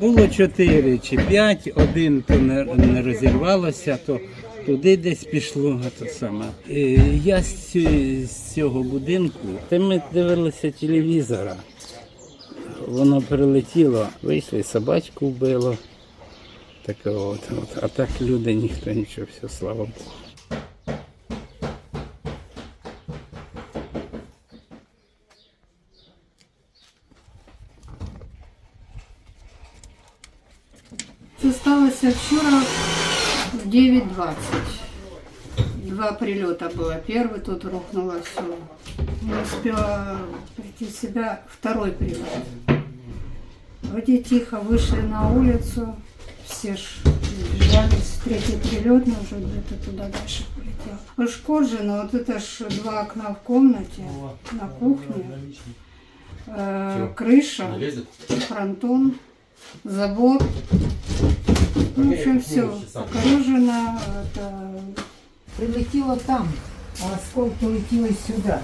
Було чотири чи п'ять, один то не, не розірвалося, то туди десь пішло. То саме. Е, Я з, з цього будинку, та ми дивилися телевізора. Воно прилетіло, вийшли, собачку вбило. Таке от, от. А так люди ніхто нічого, все, слава Богу. Це сталося вчора в 9.20. Два прилета было. Первый тут рухнуло все. Не успела прийти в себя второй прилет. Вроде тихо вышли на улицу. Все ж бежались. Третий прилет, но уже где-то туда дальше полетел. Пошкоджено. Вот это ж два окна в комнате, на кухне. Э, крыша, фронтон, забор. Ну, в общем, все. Покорежено. Это... Прилетіло там, а осколки летіли сюди.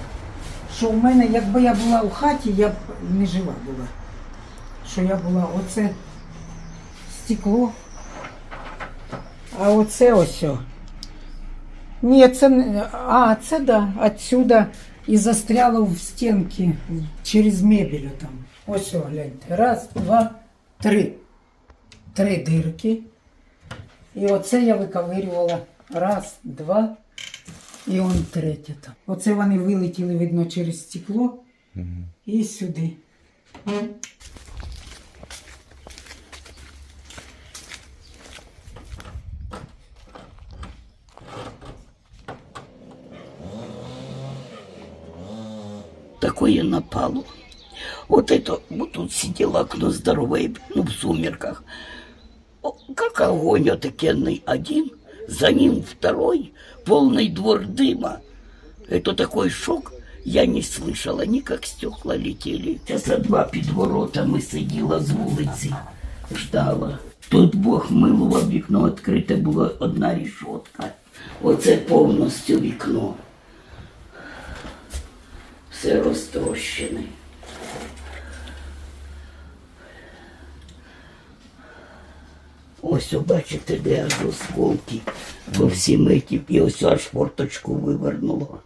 Що в мене, якби я була у хаті, я б не жива була. Що я була, оце стекло. А оце ось. Ні, це не- а, це да, отсюда і застряло в стінки через мебель там. Ось о, гляньте. Раз, два, три. Три дирки. І оце я виковирювала. Раз, два. І он третє там. Оце вони вилетіли, видно, через стекло і сюди. такое напало. Вот это, вот тут сидел окно здоровое, ну, в сумерках. О, Как огонь отакенный один, за ним второй, полный двор дыма. Это такой шок, я не слышала, ни как стекла летели. Часа два під воротами сиділа з вулиці, ждала. Тут Бог милував вікно відкрите було одна рішотка. Оце повністю вікно. Все розтрощене. Ось бачите, де аж осколки по всім этим. І ось аж форточку вивернуло.